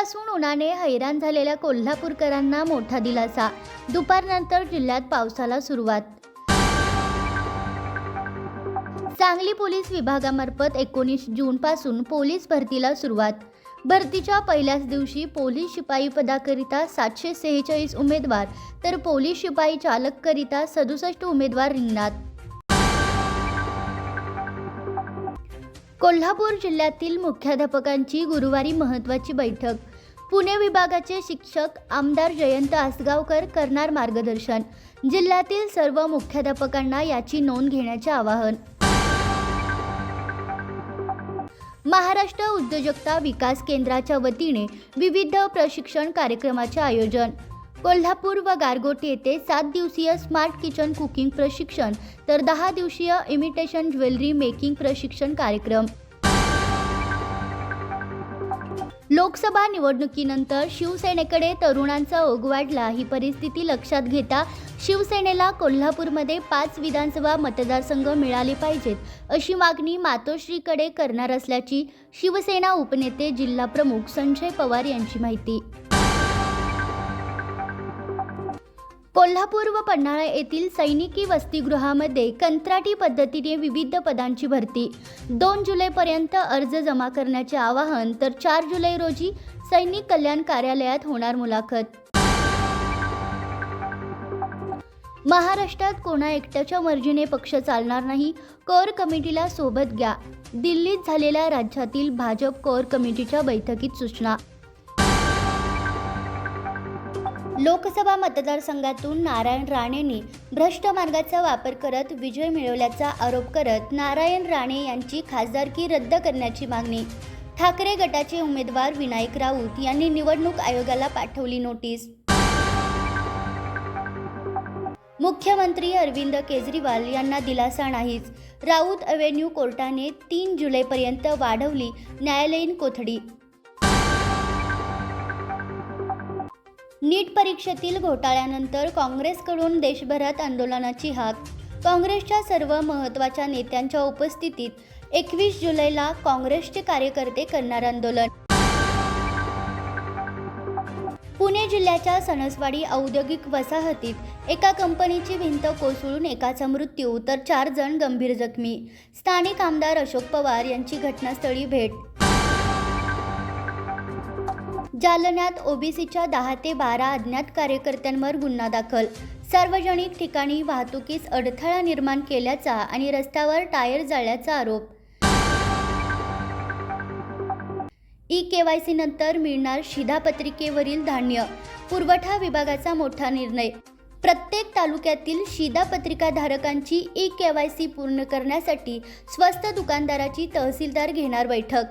उन्हाने हैराण झालेल्या कोल्हापूरकरांना मोठा दिलासा. दुपारनंतर जिल्ह्यात पावसाला सुरुवात. सांगली पोलीस विभागामार्फत एकोणीस जूनपासून पोलीस भरतीला सुरुवात. भरतीच्या पहिल्याच दिवशी पोलीस शिपाई पदाकरिता सातशे सेहेचाळीस उमेदवार तर पोलीस शिपाई चालककरिता सदुसष्ट उमेदवार रिंगणात. कोल्हापूर जिल्ह्यातील मुख्याध्यापकांची गुरुवारी महत्त्वाची बैठक. पुणे विभागाचे शिक्षक आमदार जयंत आसगावकर करणार मार्गदर्शन. जिल्ह्यातील सर्व मुख्याध्यापकांना याची नोंद घेण्याचे आवाहन. महाराष्ट्र उद्योजकता विकास केंद्राच्या वतीने विविध प्रशिक्षण कार्यक्रमाचे आयोजन. कोल्हापूर व गारगोटी येथे सात दिवसीय स्मार्ट किचन कुकिंग प्रशिक्षण तर दहा दिवसीय इमिटेशन ज्वेलरी मेकिंग प्रशिक्षण कार्यक्रम. लोकसभा निवडणुकीनंतर शिवसेनेकडे तरुणांचा ओघ वाढला ही परिस्थिती लक्षात घेता शिवसेनेला कोल्हापूरमध्ये पाच विधानसभा मतदारसंघ मिळाले पाहिजेत अशी मागणी मातोश्रीकडे करणार असल्याची शिवसेना उपनेते जिल्हा प्रमुख संजय पवार यांची माहिती. कोल्हापूर व पन्हाळा येथील सैनिकी वसतिगृहामध्ये कंत्राटी पद्धतीने विविध पदांची भरती. दोन जुलैपर्यंत अर्ज जमा करण्याचे आवाहन तर चार जुलै रोजी सैनिक कल्याण कार्यालयात होणार मुलाखत. महाराष्ट्रात कोणा एकट्याच्या मर्जीने पक्ष चालणार नाही कोर कमिटीला सोबत घ्या. दिल्लीत झालेल्या राज्यातील भाजप कोर कमिटीच्या बैठकीत सूचना लोकसभा मतदारसंघातून नारायण राणेंनी भ्रष्ट मार्गाचा वापर करत विजय मिळवल्याचा आरोप करत नारायण राणे यांची खासदारकी रद्द करण्याची मागणी. ठाकरे गटाचे उमेदवार विनायक राऊत यांनी निवडणूक आयोगाला पाठवली नोटीस. मुख्यमंत्री अरविंद केजरीवाल यांना दिलासा नाहीच. राऊत अव्हेन्यू कोर्टाने तीन जुलैपर्यंत वाढवली न्यायालयीन कोठडी नीट परीक्षेतील घोटाळ्यानंतर काँग्रेसकडून देशभरात आंदोलनाची हाक. काँग्रेसच्या सर्व महत्त्वाच्या नेत्यांच्या उपस्थितीत एकवीस जुलैला काँग्रेसचे कार्यकर्ते करणार आंदोलन. पुणे जिल्ह्याच्या सणसवाडी औद्योगिक वसाहतीत एका कंपनीची भिंत कोसळून एकाचा मृत्यू तर चार जण गंभीर जखमी. स्थानिक आमदार अशोक पवार यांची घटनास्थळी भेट जालन्यात ओबीसीच्या दहा ते बारा अज्ञात कार्यकर्त्यांवर गुन्हा दाखल. सार्वजनिक ठिकाणी वाहतुकीस अडथळा निर्माण केल्याचा आणि रस्त्यावर टायर जाळल्याचा आरोप. ई के वाय सी नंतर मिळणार शिधापत्रिकेवरील धान्य. पुरवठा विभागाचा मोठा निर्णय. प्रत्येक तालुक्यातील शिधापत्रिकाधारकांची ई के वाय सी पूर्ण करण्यासाठी स्वस्त दुकानदाराची तहसीलदार घेणार बैठक.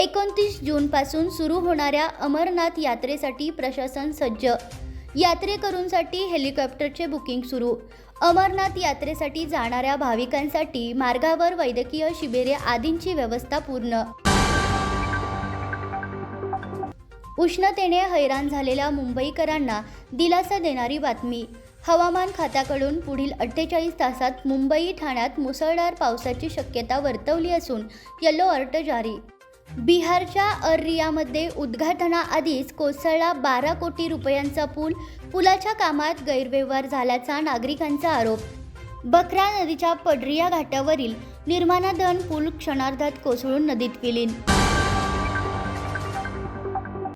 एकोणतीस जूनपासून सुरू होणाऱ्या अमरनाथ यात्रेसाठी प्रशासन सज्ज. यात्रेकरूंसाठी हेलिकॉप्टरचे बुकिंग सुरू. अमरनाथ यात्रेसाठी जाणाऱ्या भाविकांसाठी मार्गावर वैद्यकीय शिबिरे आदींची व्यवस्था पूर्ण. उष्णतेने हैराण झालेल्या मुंबईकरांना दिलासा देणारी बातमी. हवामान खात्याकडून पुढील अठ्ठेचाळीस तासात मुंबई ठाण्यात मुसळधार पावसाची शक्यता वर्तवली असून येलो अलर्ट जारी बिहारच्या अररियामध्ये उद्घाटनाआधीच कोसळला बारा कोटी रुपयांचा पूल. पुलाच्या कामात गैरव्यवहार झाल्याचा नागरिकांचा आरोप. बकरा नदीच्या पडरिया घाटावरील निर्माणाधन पूल क्षणार्धात कोसळून नदीत विलीन